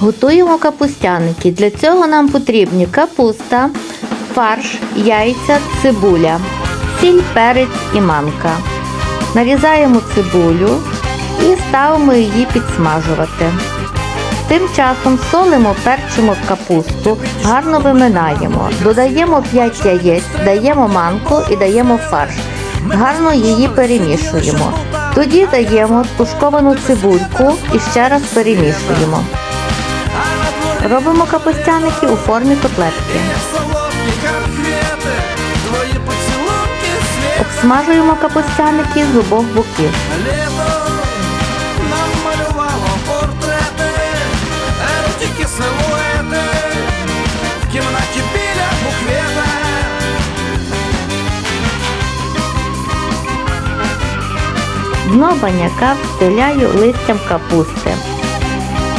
Готуємо капустяники. Для цього нам потрібні капуста, фарш, яйця, цибуля, сіль, перець і манка. Нарізаємо цибулю і ставимо її підсмажувати. Тим часом солимо, перчимо капусту, гарно виминаємо, додаємо 5 яєць, даємо манку і даємо фарш. Гарно її перемішуємо. Тоді даємо тушковану цибульку і ще раз перемішуємо. Робимо капустяники у формі котлетки. Обсмажуємо капустяники з обох боків. Дно баняка встиляю листям капусти.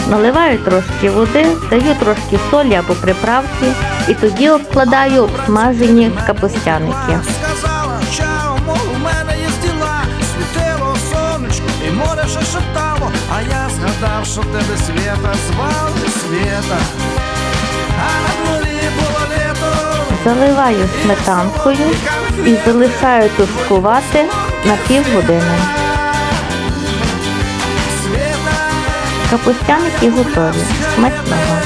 Наливаю трошки води, даю трошки солі або приправки і тоді обкладаю обсмажені капустяники. А я згадав, що тебе свята звали свята, а на було літо. Заливаю сметанкою і залишаю тушкувати на півгодини. Капустяники готові. Смачного!